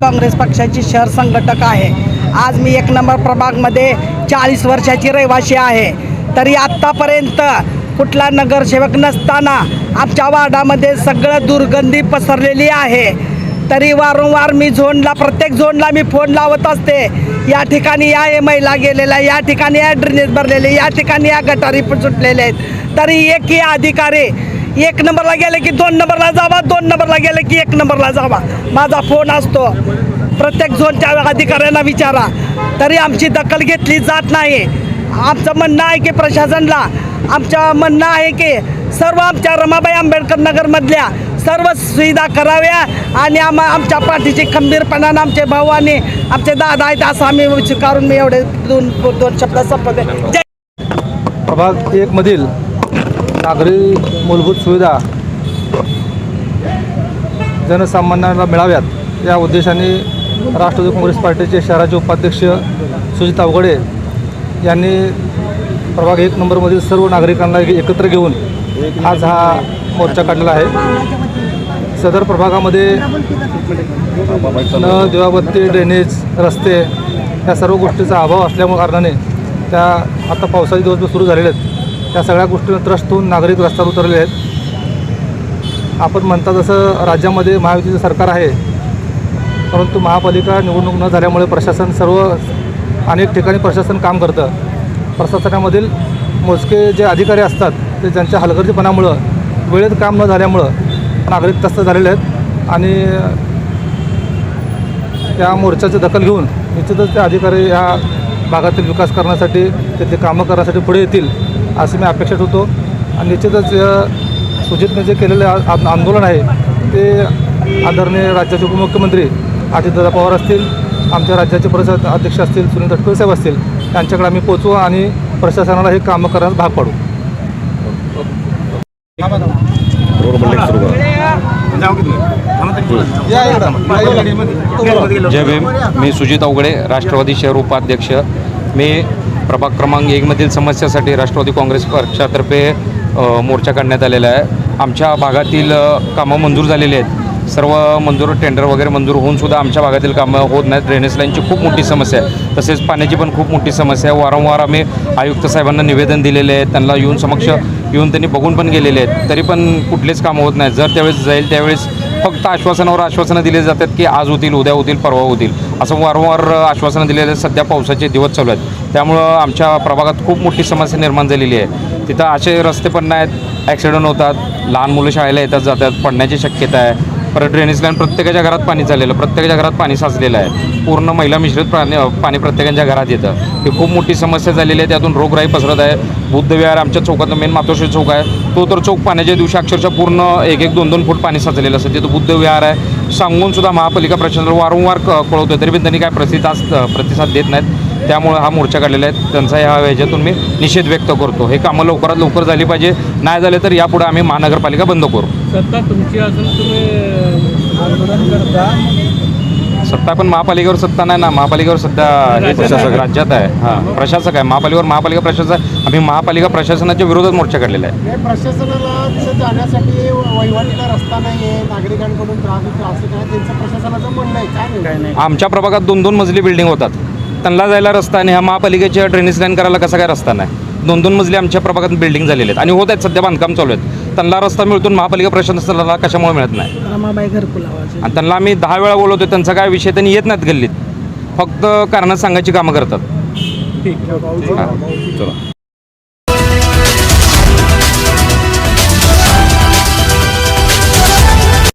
काँग्रेस पक्षाची शहर संघटक आहे. आज मी एक नंबर प्रभागमध्ये चाळीस वर्षाची रहिवासी आहे. तरी आत्तापर्यंत कुठला नगरसेवक नसताना आमच्या वार्डामध्ये सगळं दुर्गंधी पसरलेली आहे. तरी वारंवार मी झोनला प्रत्येक झोनला मी फोन लावत असते. या ठिकाणी या ए महिला गेलेल्या या ठिकाणी या ड्रेनेज भरलेले या ठिकाणी या गटारी सुटलेले आहेत. तरी एकही अधिकारी एक नंबरला गेले की दोन नंबरला जावा दोन नंबरला गेले की एक नंबरला जावा. माझा फोन असतो. प्रत्येक झोनच्या अधिकाऱ्यांना विचारा. तरी आमची दखल घेतली जात नाही. आमचं म्हणणं आहे की प्रशासनला आमचं म्हणणं आहे की सर्व आमच्या रमाबाई आंबेडकर नगरमधल्या सर्व सुविधा कराव्या आणि आम आमच्या पाठीची खंबीरपणानं आमचे भाऊ आणि आमचे दादा आहेत असं आम्ही स्वीकारून मी एवढे दोन दोन शब्द संपवते. प्रभाग एकमधील नागरी मूलभूत सुविधा जनसामान्यांना मिळाव्यात. या उद्देशाने राष्ट्रवादी काँग्रेस पार्टीचे शहराचे उपाध्यक्ष सुजित अवघडे यांनी प्रभाग एक नंबरमधील सर्व नागरिकांना एकत्र घेऊन आज हा मोर्चा काढलेला आहे. सदर प्रभागामध्ये न दिवाबत्ती ड्रेनेज रस्ते या सर्व गोष्टीचा अभाव असल्यामुळे कारणाने त्या आता पावसाचे दिवस सुरू झालेले आहेत. त्या सगळ्या गोष्टीनं त्रस्त होऊन नागरिक रस्त्यावर उतरले आहेत. आपण म्हणता जसं राज्यामध्ये महायुतीचं सरकार आहे परंतु महापालिका निवडणूक न झाल्यामुळे प्रशासन सर्व अनेक ठिकाणी प्रशासन काम करतं. प्रशासनामधील मोजके जे अधिकारी असतात ते त्यांच्या हलगर्जीपणामुळं वेळेत काम न झाल्यामुळं नागरिक तस्त झालेले आहेत आणि त्या मोर्चाची दखल घेऊन निश्चितच ते अधिकारी या भागातील विकास करण्यासाठी त्याचे कामं करण्यासाठी पुढे येतील. असे मी अपेक्षित होतो. आणि निश्चितच सुजितने जे केलेले आंदोलन आहे ते आदरणीय राज्याचे उपमुख्यमंत्री अजितदादा पवार असतील आमच्या राज्याचे प्रदेश अध्यक्ष असतील सुनील तटकरे साहेब असतील त्यांच्याकडे आम्ही पोचवू आणि प्रशासनाला हे कामं करण्यास भाग पाडू. जय भीम. मी सुजित अवघडे राष्ट्रवादी शहर उपाध्यक्ष. मी प्रभाग क्रमांक एकमधील समस्यासाठी राष्ट्रवादी काँग्रेस पक्षातर्फे मोर्चा काढण्यात आलेला आहे. आमच्या भागातील कामं मंजूर झालेली आहेत. सर्व मंजूर टेंडर वगैरे मंजूर होऊन सुद्धा आमच्या भागातील कामं होत नाहीत. ड्रेनेज लाईनची खूप मोठी समस्या आहे. तसेच पाण्याची पण खूप मोठी समस्या आहे. वारंवार आम्ही आयुक्त साहेबांना निवेदन दिलेले आहे त्यांना येऊन समक्ष येऊन त्यांनी बघून पण गेलेले आहेत. तरी पण कुठलेच कामं होत नाहीत. जर त्यावेळेस जाईल त्यावेळेस फक्त आश्वासनावर आश्वासनं दिले जातात की आज होतील उद्या होतील परवा होतील. असं वारंवार आश्वासनं दिलेले सध्या पावसाचे दिवस चालू आहेत. त्यामुळं आमच्या प्रभागात खूप मोठी समस्या निर्माण झालेली आहे. तिथं असे रस्ते पण नाहीत ॲक्सिडेंट होतात लहान मुलं शाळेला येतात जातात पडण्याची शक्यता आहे. परत ड्रेनेज लाईन प्रत्येकाच्या घरात पाणी चाललेलं प्रत्येकाच्या घरात पाणी साचलेलं आहे. पूर्ण महिला मिश्रित पाणी पाणी प्रत्येकाच्या घरात येतं. ही खूप मोठी समस्या झालेली आहे त्यातून रोगराई पसरत आहे. बुद्ध विहार आमच्या चौकात मेन मातोश्री चौक आहे. तो तर चौक पाण्याच्या दिवशी अक्षरशः पूर्ण एक एक दोन दोन फूट पाणी साचलेलं असतं. तिथं बुद्ध विहार आहे सांगूनसुद्धा महापालिका प्रशासन वारंवार क कळवतो तरी पण त्यांनी काय प्रतिसाद प्रतिसाद देत नाहीत. त्यामुळं हा मोर्चा काढलेला आहे. त्यांचा ह्या ह्याच्यातून मी निषेध व्यक्त करतो. हे कामं लवकरात लवकर झाली पाहिजे. नाही झाले तर यापुढे आम्ही महानगरपालिका बंद करू. सत्ता तुमची असून तुम्ही आंदोलन करता. सत्ता पण महापालिकेवर सत्ता नाही ना. महापालिकेवर सध्या हे प्रशासक राज्यात आहे. हां प्रशासक आहे. महापालिकेवर महापालिका प्रशासक आहे. आम्ही महापालिका प्रशासनाच्या विरोधात मोर्चा काढलेला आहे. हे प्रशासनाला तिथं जाण्यासाठी वहिवाटीला रस्ता नाही आहे नागरिकांकडून त्रास त्यांचं प्रशासनाचं म्हणणं आहे. काय नाही आमच्या प्रभागात दोन दोन मजली बिल्डिंग होतात. त्यांना जायला रस्ता आणि ह्या महापालिकेच्या ड्रेनेज लाईन करायला कसा काय रस्ता नाही? दोन दोन मजली आमच्या प्रभागात बिल्डिंग झालेले आहेत. आणि होत आहेत. सध्या बांधकाम चालू आहेत. त्यांना रस्ता मिळतो महापालिका प्रशासनाला कशामुळे मिळत नाही. रमाबाई घरकुल आवाज. आणि त्यांना आम्ही दहा वेळा बोलवतो त्यांचा काय विषय त्यांनी येत नाहीत गल्लीत. फक्त कारणं सांगायची कामं करतात. ठीक